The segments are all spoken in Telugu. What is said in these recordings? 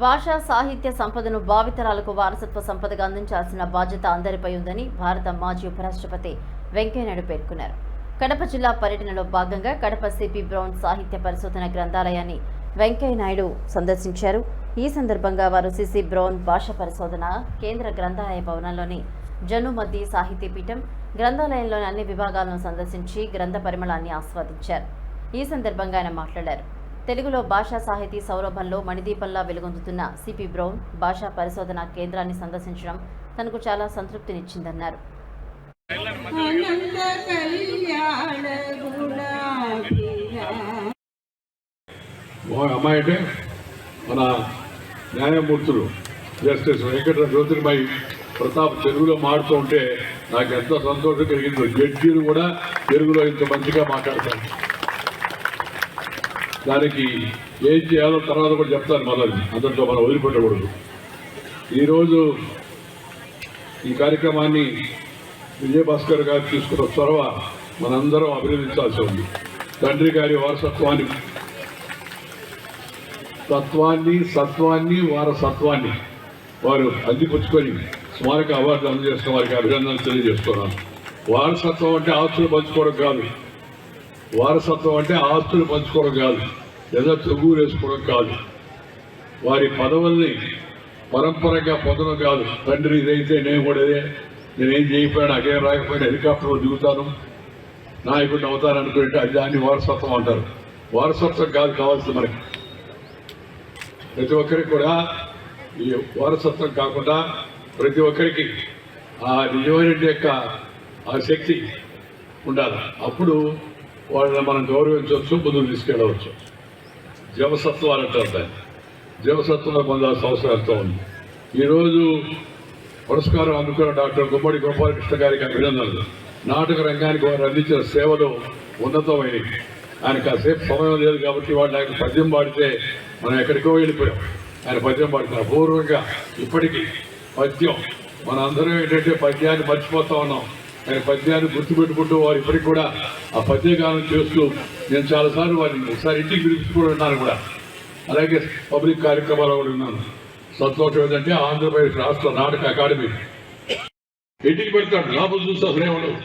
భాషా సాహిత్య సంపదను భావితరాలకు వారసత్వ సంపదగా అందించాల్సిన బాధ్యత అందరిపై ఉందని భారత మాజీ ఉపరాష్ట్రపతి వెంకయ్యనాయుడు పేర్కొన్నారు. కడప జిల్లా పర్యటనలో భాగంగా కడప సిపి బ్రౌన్ సాహిత్య పరిశోధన గ్రంథాలయాన్ని వెంకయ్యనాయుడు సందర్శించారు. ఈ సందర్భంగా వారు సిసి బ్రౌన్ భాష పరిశోధన కేంద్ర గ్రంథాలయ భవనంలోని జనుమద్ది సాహితీ పీఠం గ్రంథాలయంలోని అన్ని విభాగాలను సందర్శించి గ్రంథ పరిమళాన్ని ఆస్వాదించారు. ఈ సందర్భంగా ఆయన మాట్లాడారు. తెలుగులో భాషా సాహితీ సౌరభంలో మణిదీపంలా వెలుగొందుతున్న సిపి బ్రౌన్ భాషా పరిశోధన కేంద్రాన్ని సందర్శించడం తనకు చాలా సంతృప్తినిచ్చిందన్నారు. అమ్మాయి అంటే మన న్యాయమూర్తులు జస్టిస్ వెంకట జ్యోతిర్మయి ప్రతాప్ తెలుగులో మాడుతూ ఉంటే నాకు ఎంతో సంతోషం కలిగిందో. జడ్జీలు కూడా తెలుగులో ఇంత మంచిగా మాట్లాడతారు. దానికి ఏం చేయాలో తర్వాత కూడా చెప్తాను మొదలు అందరితో మనం వదిలిపెట్టకూడదు. ఈరోజు ఈ కార్యక్రమాన్ని విజయభాస్కర్ గారు తీసుకున్న చొరవ మనందరం అభినందించాల్సి ఉంది. తండ్రి గారి వారసత్వాన్ని తత్వాన్ని సత్వాన్ని వారసత్వాన్ని వారు అందిపుచ్చుకొని స్మారక అవార్డు అందజేస్తున్న వారికి అభినందనలు తెలియజేస్తున్నాను. వారసత్వం అంటే ఆస్తులు పంచుకోవడం కాదు. వారసత్వం అంటే ఆస్తులు పంచుకోవడం కాదు లేదా చెగులు వేసుకోవడం కాదు. వారి పదవుల్ని పరంపరగా పొందడం కాదు. తండ్రి ఇదైతే నేను కూడా ఇదే నేనేం చేయకపోయినా నాకేం రాకపోయినా హెలికాప్టర్లో దిగుతాను నాయకుడిని అవుతాను అనుకుంటే అది దాన్ని వారసత్వం అంటారు. వారసత్వం కాదు కావాల్సింది మనకి. ప్రతి ఒక్కరికి కూడా ఈ వారసత్వం కాకుండా ప్రతి ఒక్కరికి ఆ నిజమైన యొక్క ఆ శక్తి ఉండాలి. అప్పుడు వాళ్ళని మనం గౌరవించవచ్చు ముందుకు తీసుకెళ్ళవచ్చు. జీవసత్వాలు అంటారు దాన్ని. జీవసత్వాలు పొందాల్సిన అవసరం ఎంతో ఉంది ఈరోజు పురస్కారం అందుకున్న డాక్టర్ గుమ్మడి గోపాలకృష్ణ గారికి అభినందనలు. నాటక రంగానికి వారు అందించిన సేవలు ఉన్నతమైనవి. ఆయన కాసేపు సమయం లేదు కాబట్టి వాళ్ళు ఆయన పద్యం పాడితే మనం ఎక్కడికో వెళ్ళిపోయాం. ఆయన పద్యం పాడుతున్నారు పూర్వంగా ఇప్పటికీ పద్యం. మన అందరం ఏంటంటే పద్యాన్ని మర్చిపోతా ఉన్నాం. ఆయన పద్యాన్ని గుర్తుపెట్టుకుంటూ వారు ఇప్పటికి కూడా ఆ పద్యగానం చేస్తూ నేను చాలాసార్లు వారిని ఒకసారి ఇంటికి పిలుచుకుని ఉన్నాను కూడా. అలాగే పబ్లిక్ కార్యక్రమాలు కూడా ఉన్నాను సంతోషం ఏంటంటే ఆంధ్రప్రదేశ్ రాష్ట్ర నాటక అకాడమీ. ఇంటికి పెడతాడు లోపల చూస్తే అసలే ఉండవు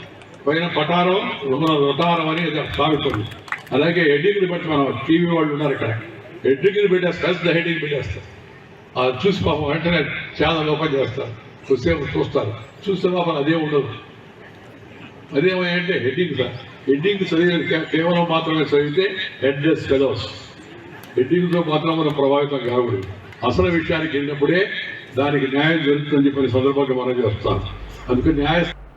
పైన పటారం రుణ రుటారం అని సాగుతుంది అలాగే హెడ్డింగ్లు పెట్టి మనం టీవీ వాళ్ళు ఉన్నారు ఇక్కడ. హెడ్డింగ్లు పెట్టేస్తారు పెద్ద హెడ్డింగ్ పెట్టేస్తారు అది చూసి పాపం వెంటనే చాలా లోపం చేస్తారు. చూస్తే చూస్తారు. చూస్తే పాపం అదే ఉండదు. అదేమంటే హెడ్డింగ్ హెడ్డింగ్ చదివే కేవలం మాత్రమే చదివితే హెడ్లెస్ ఫెలోస్ హెడ్డింగ్తో మాత్రం మనం ప్రభావితం కాకూడదు. అసలు విషయానికి వెళ్ళినప్పుడే దానికి న్యాయం జరుగుతుందని చెప్పిన సందర్భంగా మనం చేస్తాం అందుకే న్యాయ